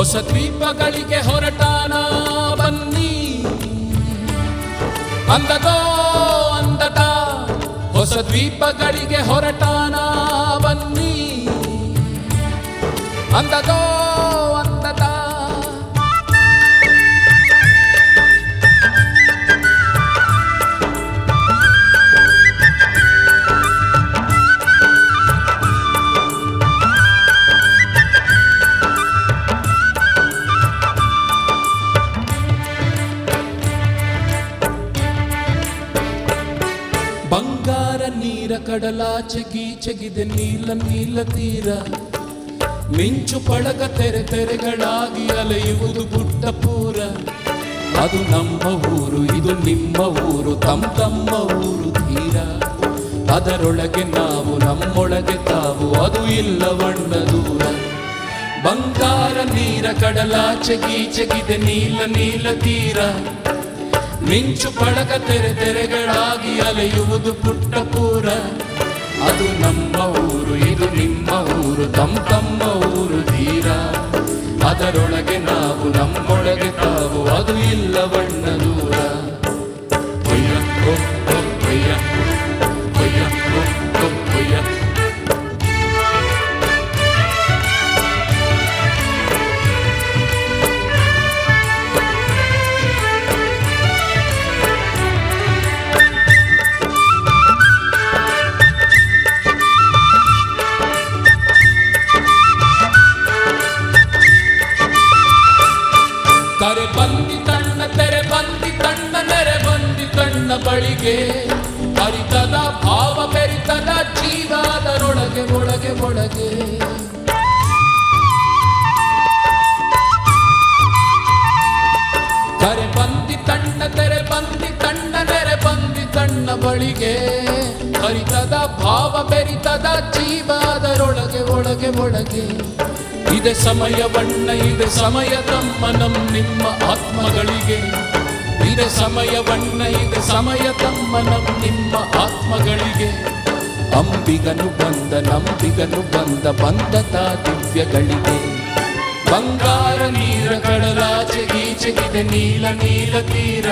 ಹೊಸ ದ್ವೀಪಗಳಿಗೆ ಹೊರಟಾನ ಬನ್ನಿ. ಅಂದದೋ ಅಂದದ ಹೊಸ ದ್ವೀಪಗಳಿಗೆ ಹೊರಟಾನ ಬನ್ನಿ. ಅಂದದ ಕಡಲಾಚೆ ಗೀಚೆಗಿದೆ ನೀಲ ನೀಲ ತೀರ. ಮಿಂಚು ಪಳಗ ತೆರೆ ತೆರೆಗಳಾಗಿ ಅಲೆಯುವುದು ಪುಟ್ಟ ಪೂರ. ಅದು ನಮ್ಮ ಊರು, ಇದು ನಿಮ್ಮ ಊರು ತಮ್ಮ ತಮ್ಮ ಊರು ತೀರ. ಅದರೊಳಗೆ ನಾವು, ನಮ್ಮೊಳಗೆ ತಾವು, ಅದು ಇಲ್ಲವಣ್ಣ ದೂರ. ಬಂಗಾರ ನೀರ ಕಡಲಾಚೆ ಗೀಚೆಗಿದೆ ನೀಲ ನೀಲ ತೀರ. ಮಿಂಚು ಪಳಕ ತೆರೆ ತೆರೆಗಳಾಗಿ ಅಲೆಯುವುದು ಪುಟ್ಟಪೂರ ಅದು ನಮ್ಮ ಊರು, ಇದು ನಿಮ್ಮ ಊರು, ತಮ್ಮ ತಮ್ಮ ಊರು ತೀರ ಅದರೊಳಗೆ ನಾವು, ನಮ್ಮೊಳಗೆ ತಾವು, ಅದು ಕರೆ ಬಂದಿ ತಣ್ಣ ತೆರೆ ಬಂದಿ ತಣ್ಣ ನೆರೆ ಬಂದಿ ತಣ್ಣ ಬಳಿಗೆ. ಹರಿತದ ಭಾವ ಬೆರಿತದ ಜೀವಾದರೊಳಗೆ, ಒಳಗೆ ಒಳಗೆ. ಕರೆ ಬಂದಿ ತಣ್ಣ ತೆರೆ ಬಂದಿ ತಣ್ಣ ನೆರೆ ಬಂದಿ ತಣ್ಣ ಬಳಿಗೆ. ಹರಿತದ ಭಾವ ಬೆರಿತದ ಜೀವಾದರೊಳಗೆ ಒಳಗೆ ಒಳಗೆ. ಇದೆ ಸಮಯವಣ್ಣ ಇದೆ ಸಮಯ ತಮ್ಮ, ನಮ್ ನಿಮ್ಮ ಆತ್ಮಗಳಿಗೆ. ಇದೆ ಸಮಯವಣ್ಣ ಇದೆ ಸಮಯ ತಮ್ಮ, ನಮ್ ನಿಮ್ಮ ಆತ್ಮಗಳಿಗೆ. ಅಂಬಿಗನು ಬಂದ, ನಂಬಿಗನು ಬಂದ ಬಂದತ ದಿವ್ಯಗಳಿಗೆ. ಬಂಗಾರ ನೀರ, ಕಡಲಾಚೆ ಗೀಚೆಗಿದೆ ನೀಲ ನೀಲ ತೀರ.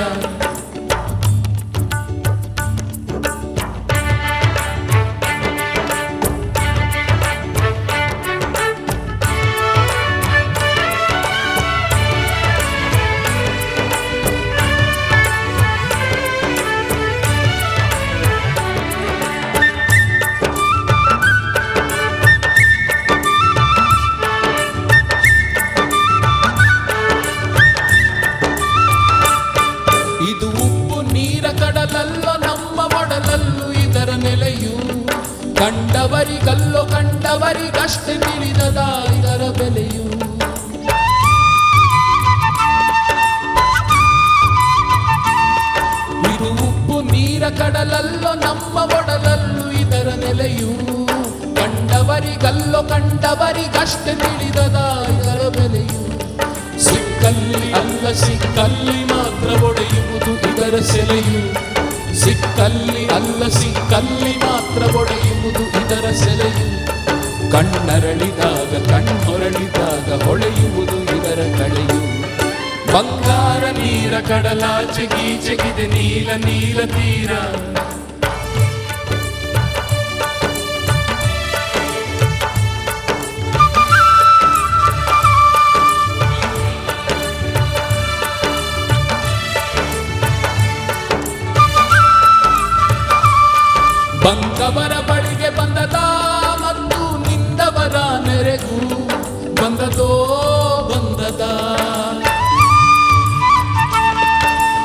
ಕಂಡವರಿಗಲ್ಲೋ ಕಂಡವರಿಗಷ್ಟು ತಿಳಿದದ ಇದರ ಬೆಲೆಯು. ಇದು ಉಪ್ಪು ನೀರ ಕಡಲಲ್ಲೋ ನಮ್ಮ ಒಡಲಲ್ಲೂ ಇದರ ನೆಲೆಯು. ಕಂಡವರಿಗಲ್ಲೋ ಕಂಡವರಿಗಷ್ಟು ತಿಳಿದದ ಇದರ ಬೆಲೆಯು. ಸಿಕ್ಕಲ್ಲಿ ಅಲ್ಲ ಸಿಕ್ಕಲ್ಲಿ ಮಾತ್ರ ಒಡೆಯುವುದು ಇದರ ಸೆಲೆಯು. ಸಿಕ್ಕಲ್ಲಿ ಅಲ್ಲ, ಸಿಕ್ಕಲ್ಲಿ ಮಾತ್ರ ಒಡೆಯುವುದು ಇದರ ಸೆಲೆಯು. ಕಣ್ಣರಳಿದಾಗ ಕಣ್ಣೊರಳಿದಾಗ ಹೊಳೆಯುವುದು ಇದರ ಕಳೆಯು. ಬಂಗಾರ ನೀರ ಗೀಚೆಗಿದೆ ನೀಲ ನೀಲ ತೀರ. ಬಂದವರ ಬಳಿಗೆ ಬಂದದ ಮತ್ತು ನಿಂದವರ ನೆರೆಗೂ ಬಂದದೋ ಬಂದದ.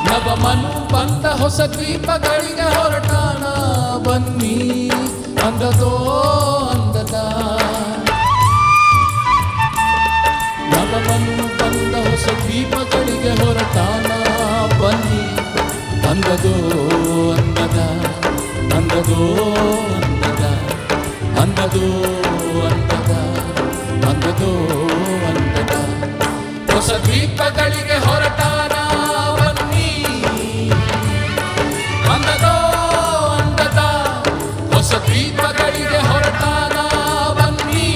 ನವಮನು ಬಂದ ಹೊಸ ದ್ವೀಪಗಳಿಗೆ ಹೊರಟಾನ, ಬನ್ನಿ ಅಂದದೋ ಅಂದದ. ನವಮನು ಬಂದ ಹೊಸ ದ್ವೀಪಗಳಿಗೆ ಹೊರಟಾನ, ಬನ್ನಿ ಅಂದದೋ ಅಂದದ. ಅಂದದೋ ಅಂದದ ಅಂದದೋ ಅಂದದ ಅಂದದೋ ಅಂದದ. ಹೊಸ ದ್ವೀಪಗಳಿಗೆ ಹೊರಟಾನ ಬನ್ನಿ ಅಂದದೋ ಅಂದದ, ಹೊಸ ದ್ವೀಪಗಳಿಗೆ ಬನ್ನಿ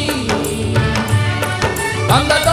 ಅಂದದೋ